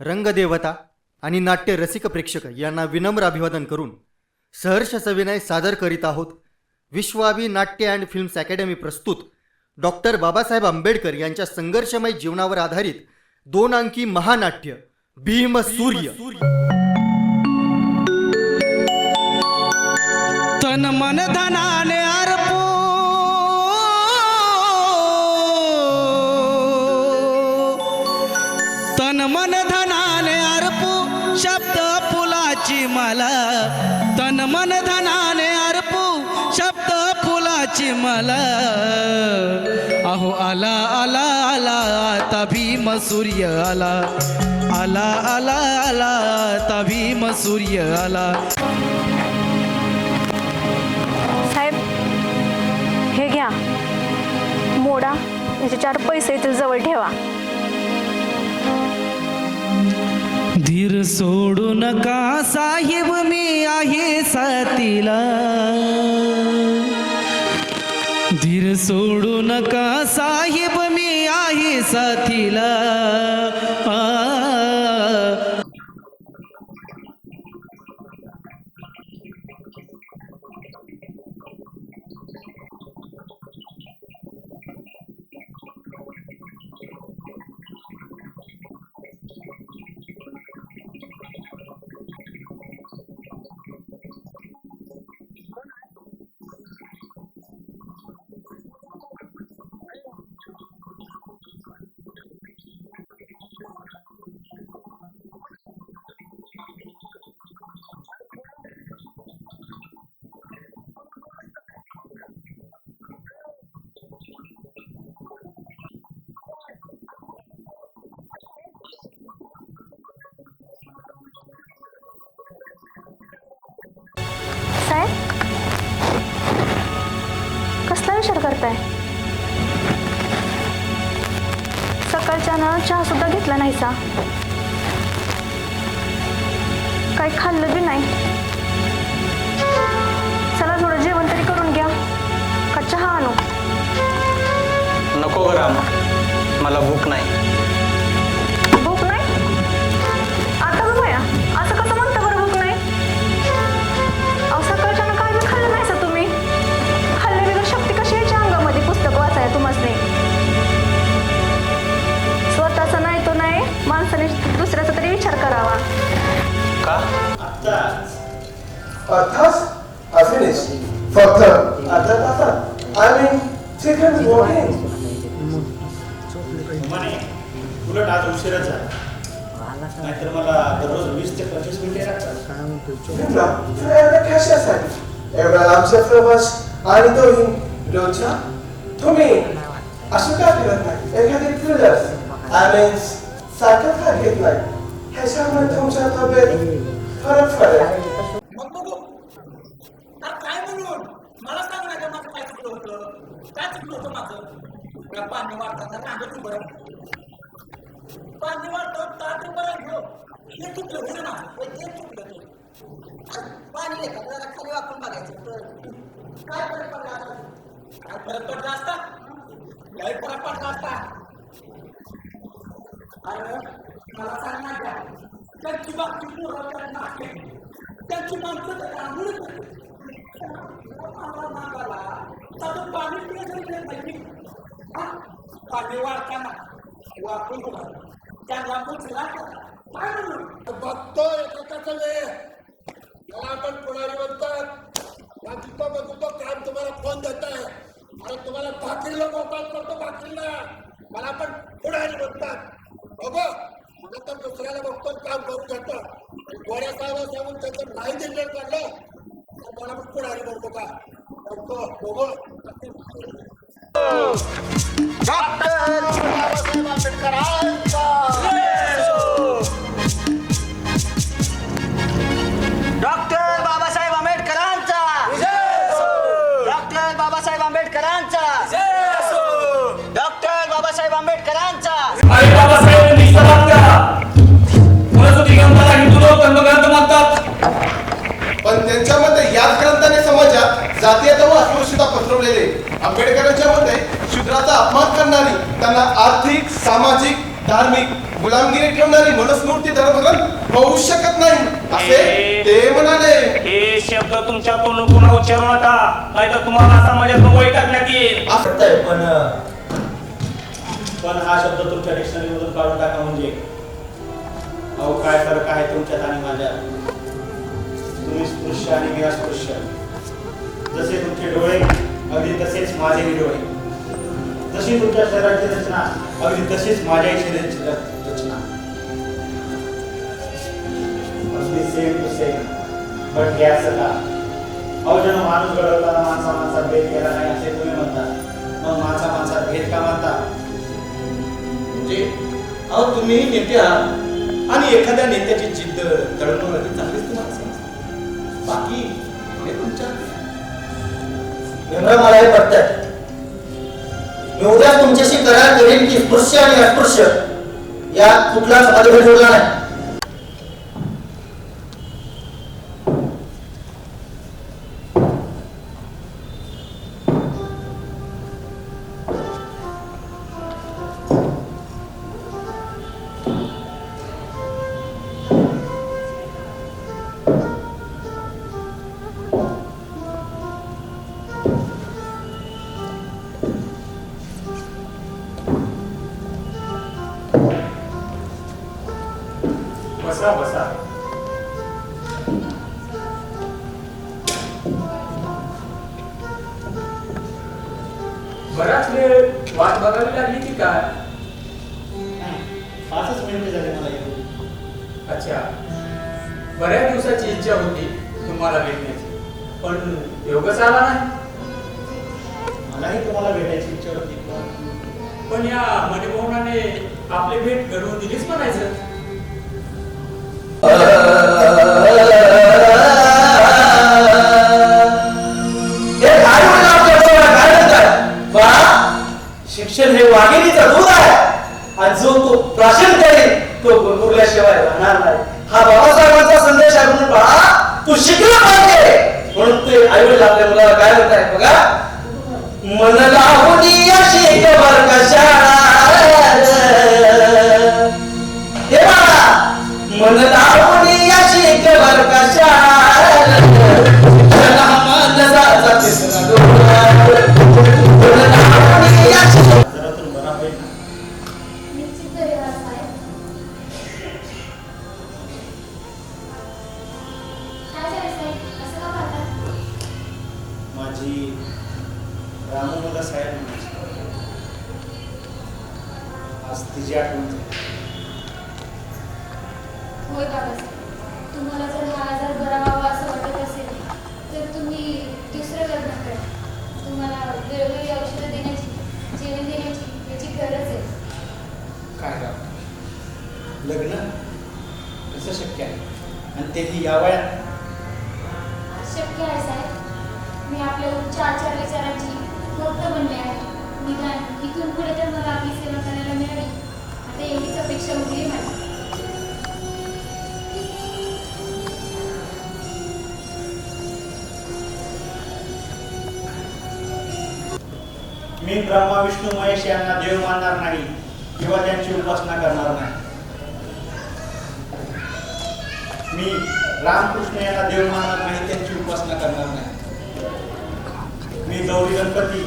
रंगदेवता आणि नाट्य रसिक प्रेक्षक यांना विनम्र अभिवादन करून सहर्ष सविनय सादर करीत आहोत. विश्वाभी नाट्य अँड फिल्म्स अकॅडमी प्रस्तुत डॉक्टर बाबासाहेब आंबेडकर यांच्या संघर्षमय जीवनावर आधारित दोन अंकी महानाट्य भीम सूर्य. तन मन धना मला तन मन धनाने अर्पू शब्द फुलाची मला. अहो आला आला आला तभी भीम सूर्य आला. आला आला आला तभी भीम सूर्य आला. साहेब हे घ्या. मोडा. याचे चार पैसे येतील जवळ ठेवा. धीर सोडू नका साहेब मी आहे साथीला? धीर सोडू नका साहेब मी आहे साथीला? कसला विचार करताय सकाळच्यानं चहा सुद्धा घेतला नाही सा काय खाल्लं बी नाही. चला थोडं जेवण तरी करून घ्या. का चहा आणू? नको रामा. मला भूक नाही. Atas, I finished. Further, atat, atat. I mean, chicken is walking. म्हणे उलट आज उशिराच नाहीतर मला दररोज वीस ते पंचवीस मिनिटे लागतात. Chyba, tyle एवढ्या कशासाठी? एवढा लांबचा प्रवास आणि रोजचा तुम्ही असं का करत नाही? एखादी थ्रिलर मीन सारखं का घेत नाही? ह्याच्यामुळे तुमच्या तब्येत फरक पडेल मग बघू आता काय म्हणून मला सांग ना माझं काय चुकलं होतं काय चुकलं होतं माझं त्या पाणी वाढताना रांगत उभं राहिलं. पाणी वाढतं ताट उभं राहिलो हे चुकलं होतं ना हे ते चुकलं ते पाणी येतं जरा खाली वाकून बघायचं तर काय फरक पडला असता? काय फरक पडला असता लय फरक पडला असता अरे मला सांग ना त्या त्यांची बाबती पोरं त्या नाके त्यांची माणसं तर आंघोळ मागाला साधं पाणी पिण्याचं देत नाही हा? पाणी वाढताना वापरून उभा त्यांना मुचला काय म्हणून बघतोय एकाचं वेळ. याला आपण पुढारी म्हणतात या तिथं बघू काम तुम्हाला फोन देत? आहे अरे तुम्हाला भाकरीला मोबाईल करतो भाकरीला. मला पण पुढारी म्हणतात बघ मला तर दुसऱ्याला बघतो काम करून घेतो. गोऱ्या साहेब सांगून त्याचं नाही दिलं काढलं मला पण पुढारी म्हणतो का? बाबासाहेब आंबेडकरांचा. डॉक्टर बाबासाहेब आंबेडकरांचा. डॉक्टर बाबासाहेब आंबेडकरांचा. डॉक्टर बाबासाहेब करा म्हणतात पण त्यांच्या मते याच जातीयता व अस्पृश्यता पसरवलेले आंबेडकरांच्या मते शूद्राचा अपमान करणारी त्यांना आर्थिक सामाजिक धार्मिक मुला ठेवणारी मनुस्मृती धर्मग्रंथ होऊ शकत नाही असे ते म्हणाले. हे शब्द तुमच्या तोंडून पुन्हा उच्चारू नका नाहीतर तुम्हाला समाजात वय टाकण्यात येईल. असं पण पण हा शब्द तुमच्या डिक्शनरीमधून काढून टाका म्हणजे. अहो काय फरक आहे तुमच्यात आणि माझ्यात? तुम्ही स्पृश्य आणि मी अस्पृश्य जसे तुमचे डोळे अगदी तसेच माझेही डोळे. जशी तुमच्या शरीराची रचना अगदी तशीच माझ्याही शरीराची रचना. अगदी सेम टू सेम बट हे असं का? अहो जण माणूस घडवताना माणसा माणसात भेद केला नाही असे तुम्ही म्हणता. मग माणसा माणसात भेद का म्हणता म्हणजे अहो तुम्हीही नेते आहात. आणि एखाद्या नेत्याची जिद्द दळणवळणी चांगलीच तुम्हाला बाकी मला हे पडतंय मी उद्या तुमच्याशी करार करेन की स्पृश्य आणि अस्पृश्य यात कुठलाच मतभेद जोडला नाही. बसा बसा. बराच वेळ वाट बघावी लागली की काय? पाचच मिनिटे झाले मला येऊन अच्छा. बऱ्याच दिवसाची इच्छा होती तुम्हाला भेटण्याची. पण योगच आला नाही. मलाही तुम्हाला भेटायची इच्छा होती पण या मणिमोहनाने आपली भेट घडवून दिलीच म्हणायचं. शिक्षण हे वाघिणीचा दूध आहे. आणि जो तो प्राशन करेल तो गुरगुरल्याशिवाय राहणार नाही. हा बाबासाहेबांचा संदेश आहे म्हणून बाळा तू शिकला पाहिजे. म्हणून ते आई वडील आपल्या मुलाला काय म्हणताय बघा? मनाला आज तिची आठवण. होय बाबासाहेब तुम्हाला जर हा आजार बरा व्हावा असं वाटत असेल तर तुम्ही दुसरं लग्न करा. तुम्हाला वेळोवेळी औषधं देण्याची जेवण देण्याची याची गरज आहे. काय राव? लग्न? कसं शक्य आहे? आणि तेही या वयात? शक्य आहे साहेब. मी आपल्या उच्च आचार विचारांची भक्त बनले आहे. इथून पुढे तर मला आपली सेवा करायला मिळाली आता एवढीच अपेक्षा उरली माझी मी ब्रह्मा विष्णू महेश यांना देव मानणार नाही किंवा त्यांची उपासना करणार नाही. मी रामकृष्ण यांना देव मानणार नाही त्यांची उपासना करणार नाही. मी गौरी गणपती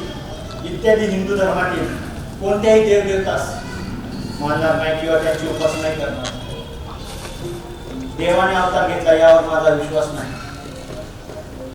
इत्यादी हिंदू धर्मातील कोणत्याही देवदेवतास मानणार नाही किंवा त्यांची उपासनाही करणार. देवाने अवतार घेतला यावर माझा विश्वास नाही.